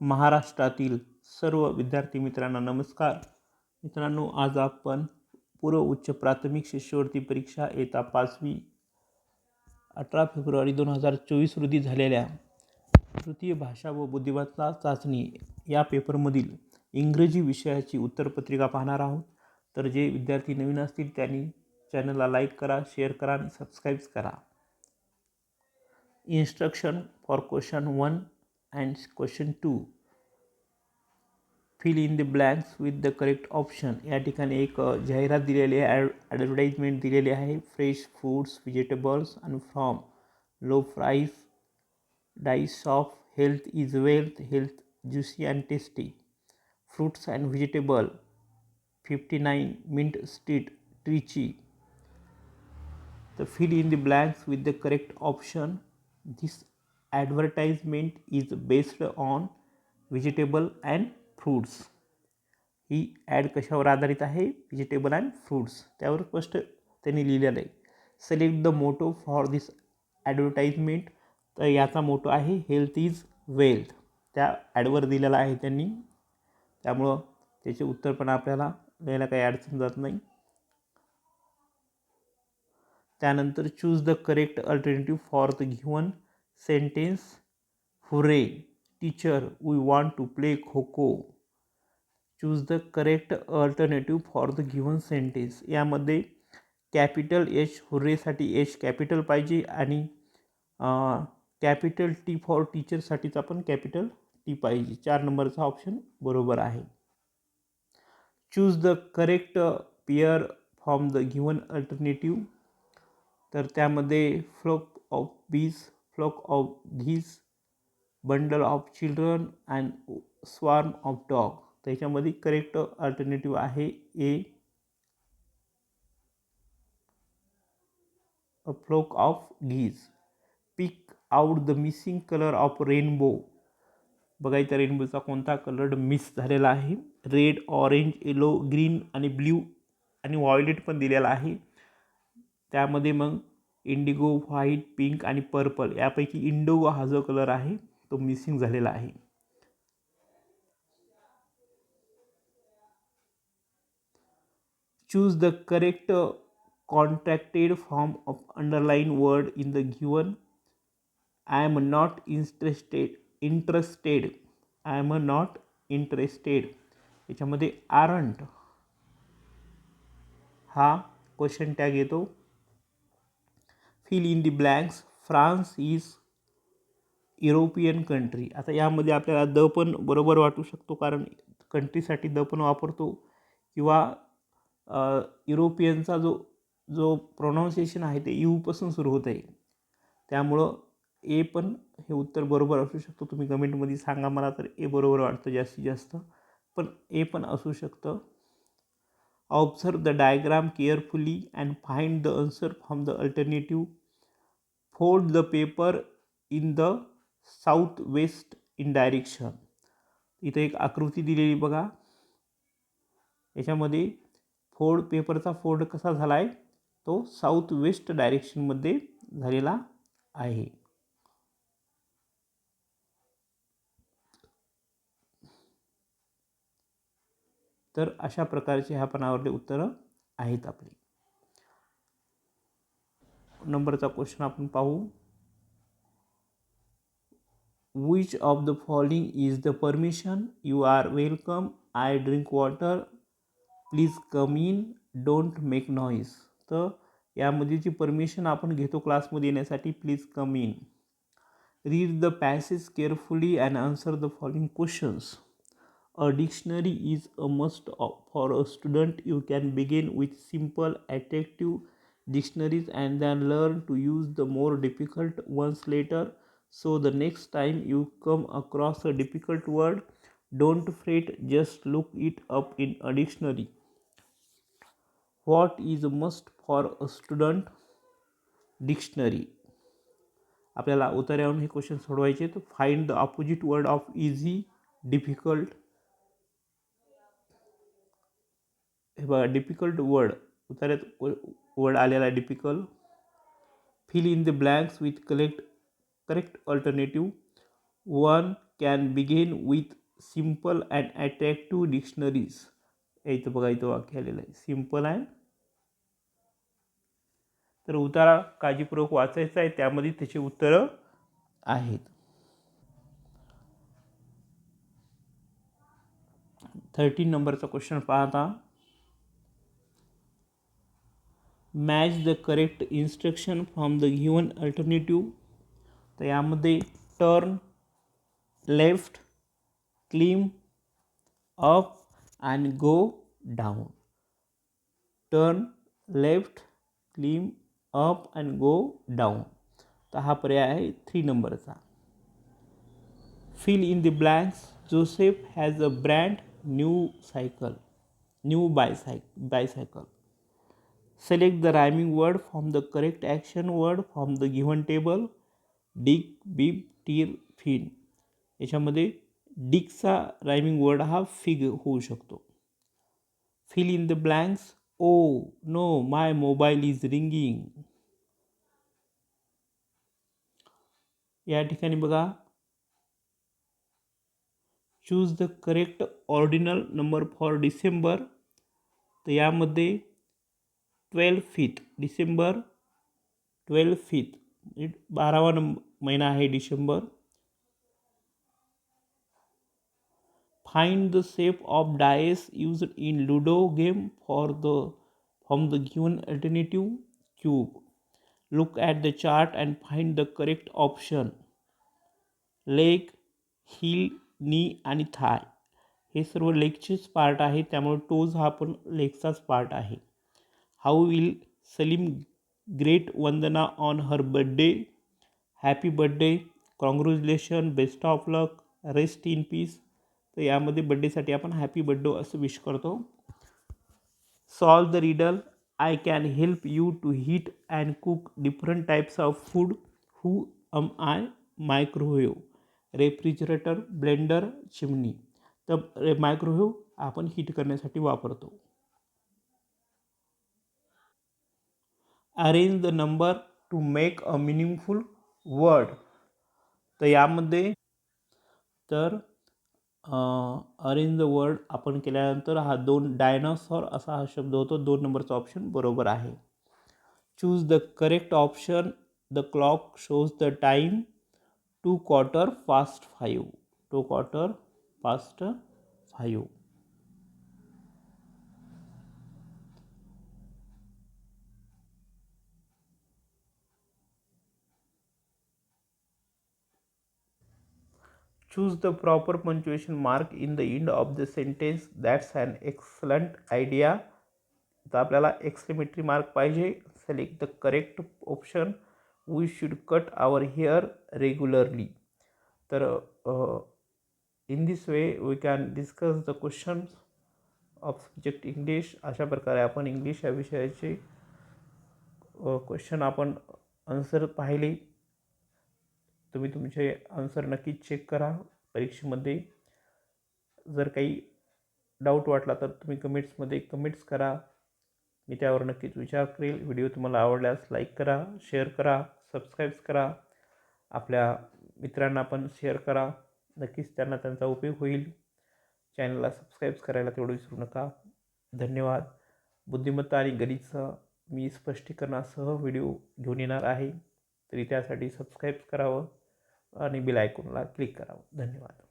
महाराष्ट्रातील सर्व विद्यार्थी मित्रांना नमस्कार. मित्रांनो आज आपण पूर्व उच्च प्राथमिक शिष्यवृत्ती परीक्षा येता पाचवी अठरा फेब्रुवारी दोन हजार चोवीस रोजी झालेल्या तृतीय भाषा व बुद्धिमत्ता चाचणी या पेपरमधील इंग्रजी विषयाची उत्तरपत्रिका पाहणार आहोत. तर जे विद्यार्थी नवीन असतील त्यांनी चॅनलला लाईक करा शेअर करा आणि सबस्क्राईब करा. Instruction for question one and question two fill in the blanks with the correct option या ठिकाणी एक अ, जाहिरात दिलेली आहे ॲड ॲडव्हर्टाईजमेंट दिलेली आहे फ्रेश फ्रूट्स व्हेजिटेबल्स आणि from low price dice of health is wealth health juicy and tasty fruits and vegetable fifty nine mint street Trichy the fill in the blanks with the correct option. This advertisement is based on vegetable and fruits he ad कशावर आधारित आहे? Vegetable and fruits त्यावर स्पष्ट त्यांनी लिहिलेलं आहे. Select the motto for this advertisement तर याचा मोटो आहे हेल्थ इज वेल्थ त्या ॲडवर दिलेला आहे त्यांनी. त्यामुळं त्याचे उत्तर पण आपल्याला लिहायला काही अडचण जात नाही. त्यानंतर choose the correct alternative for the given sentence hurray teacher we want to play kho kho choose the correct alternative for the given sentence. यामध्ये कॅपिटल एच हुर्रेसाठी एच कॅपिटल पाहिजे आणि कॅपिटल टी फॉर टीचरसाठीचा पण capital T पाहिजे. चार नंबरचा option बरोबर आहे. Choose the correct pair from the given alternative. तर त्यामध्ये flock of bees flock of geese bundle of children and swarm of dog त्याच्यामध्ये करेक्ट अल्टरनेटिव्ह आहे A a flock of geese pick out the missing colour of rainbow बघायचा रेनबोचा कोणता colour miss झालेला आहे? Red orange yellow green आणि blue आणि violet पण दिलेला आहे. त्यामध्ये मग इंडिगो व्हाईट पिंक आणि पर्पल यापैकी इंडोगो हा जो कलर आहे तो मिसिंग झालेला आहे. Choose the correct contracted form of underline word in the given I am not interested interested I am not interested याच्यामध्ये आरंट हा क्वेश्चन टॅग येतो. Fill in the blanks France is European country आता यामध्ये आपल्याला the पण बरोबर वाटू शकतो कारण कंट्रीसाठी द पण वापरतो. किंवा युरोपियनचा जो जो प्रोनाऊन्सिएशन आहे ते यूपासून सुरू होत आहे त्यामुळं ए पण हे उत्तर बरोबर असू शकतो. तुम्ही कमेंटमध्ये सांगा मला तर ए बरोबर वाटतं जास्तीत जास्त. पण ए पण असू शकतं. Observe the diagram carefully and find the answer from the alternative fold the paper in the south west in direction इथं एक आकृती दिलेली बघा. याच्यामध्ये फोल्ड पेपरचा फोल्ड कसा झाला आहे तो साऊथ वेस्ट डायरेक्शनमध्ये झालेला आहे. तर अशा प्रकारचे ह्या पानावरले उत्तरं आहेत आपली. नंबरचा क्वेश्चन आपण पाहू. Which of the following is the permission you are welcome I drink water please come in don't make noise तर यामध्ये जी परमिशन आपण घेतो क्लासमध्ये येण्यासाठी please come in read the passage carefully and answer the following questions a dictionary is a must for a student you can begin with simple attractive dictionaries and then learn to use the more difficult ones later. So, the next time you come across a difficult word, don't fret, just look it up in a dictionary. What is a must for a student? Dictionary. आपल्याला उतार्यावरून हे question सोडवायचे तर find the opposite word of easy difficult हे बघा difficult word उतार्यात word आलेला आहे डिपिकल fill in the blanks with collect correct alternative one can begin with simple and attractive dictionaries यायचं बघा इथं वाक्य आलेलं आहे. सिंपल अँड तर उतारा काळजीपूर्वक वाचायचा आहे. त्यामध्ये त्याची उत्तरं आहेत. थर्टीन नंबरचा क्वेश्चन पाहता. Match the correct instruction from the given alternative तर यामध्ये turn left climb up and go down turn left climb up and go down तर हा पर्याय आहे थ्री नंबरचा fill in the blanks Joseph has a brand new cycle new bicycle bicycle select the rhyming word from the correct action word from the given table. Dig bib tear fin याच्यामध्ये डिकचा rhyming word हा fig होऊ शकतो. Fill in the blanks oh no my mobile is ringing या ठिकाणी बघा. Choose the correct ordinal number for December तर यामध्ये ट्वेल्व फिथ डिसेंबर ट्वेल्व फिथ बारावा नंबर महिना आहे December. Find the shape of dice use in ludo game for the from the given alternative cube look at the chart and find the correct option leg heel knee आणि थाय हे सर्व लेगचेच part आहे. त्यामुळे toes हा पण लेगचाच part आहे. How will Salim greet Vandana on her birthday happy birthday congratulation best of luck rest in peace तर यामध्ये बड्डेसाठी आपण हॅपी बड्डे असं विश करतो. Solve the riddle I can help you to heat and cook different types of food who am I microwave refrigerator blender chimney तर microwave आपण heat करण्यासाठी वापरतो. Arrange the number to make a meaningful word तर यामध्ये तर arrange the word आपण केल्यानंतर हा दोन डायनासॉर असा हा शब्द होतो. दोन नंबरचा ऑप्शन बरोबर आहे. Choose the correct option the clock shows the time to quarter past five to quarter past five choose the proper punctuation mark in the end of the sentence. That's an excellent idea. तर आपल्याला exclamatory mark पाहिजे. Select the correct option we should cut our hair regularly तर in this way we can discuss the questions of subject English अशा प्रकारे आपण English या विषयाचे question आपण आन्सर पाहिले. तुम्ही तुमचे आन्सर नक्कीच चेक करा. परीक्षेमध्ये जर काही डाऊट वाटला तर तुम्ही कमेंट्समध्ये कमेंट्स करा. मी त्यावर नक्कीच विचार करेल. व्हिडिओ तुम्हाला आवडल्यास लाईक करा शेअर करा सबस्क्राईब्स करा. आपल्या मित्रांना पण शेअर करा. नक्कीच त्यांना त्यांचा उपयोग होईल. चॅनलला सबस्क्राईब्स करायला तेवढं विसरू नका. धन्यवाद. बुद्धिमत्ता आणि गणितचं मी स्पष्टीकरणासह व्हिडिओ घेऊन येणार आहे. तरी त्यासाठी सबस्क्राईब करावं. आणि बिल आयकॉनला क्लिक करावं धन्यवाद